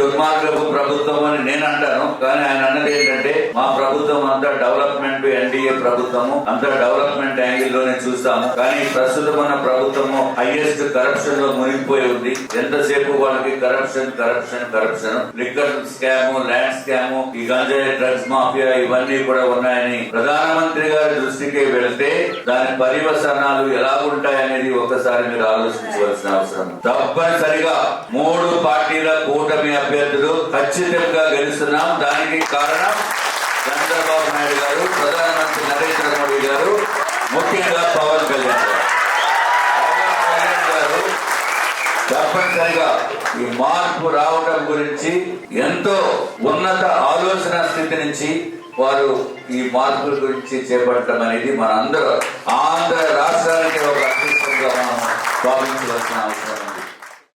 దుర్మార్గపు ప్రభుత్వం అని నేను అంటాను కానీ ఆయన అన్నది ఏంటంటే మా ప్రభుత్వం అంతా డెవలప్ ఎన్డీఏ ప్రభుత్వము అంతా డెవలప్మెంట్ యాంగిల్లోనే చూస్తాము. కానీ ప్రస్తుతం ఉన్న ప్రభుత్వము హైయెస్ట్ కరప్షన్లో మునిగిపోయి ఉంది. ఎంతసేపు వాళ్ళకి corruption corruption corruption? Liquor scam land scam ఈ గంజాయి డ్రగ్స్ మాఫియా ఇవన్నీ కూడా ఉన్నాయని ప్రధానమంత్రి గారి దృష్టికి వెళ్తే దాని పరివసనాలు ఎలా ఉంటాయనేది ఒకసారి మీరు ఆలోచించవలసిన అవసరం తప్పనిసరిగా మూడు పార్టీల కూటమి అభ్యర్థులు ఖచ్చితంగా గెలుస్తున్నాం. దానికి కారణం చంద్రబాబు నాయుడు గారు ప్రధానమంత్రి నరేంద్ర మోడీ గారు ముఖ్యంగా పవన్ కళ్యాణ్ గారు. కళ్యాణ్ గారు తప్పనిసరిగా ఈ మార్పు రావడం గురించి ఎంతో ఉన్నత ఆలోచన స్థితి నుంచి వారు ఈ మార్పుల గురించి చేపట్టడం అనేది మన అందరూ ఆంధ్ర రాష్ట్రానికి ఒక అదృష్టంగా మనం భావించవలసిన అవసరం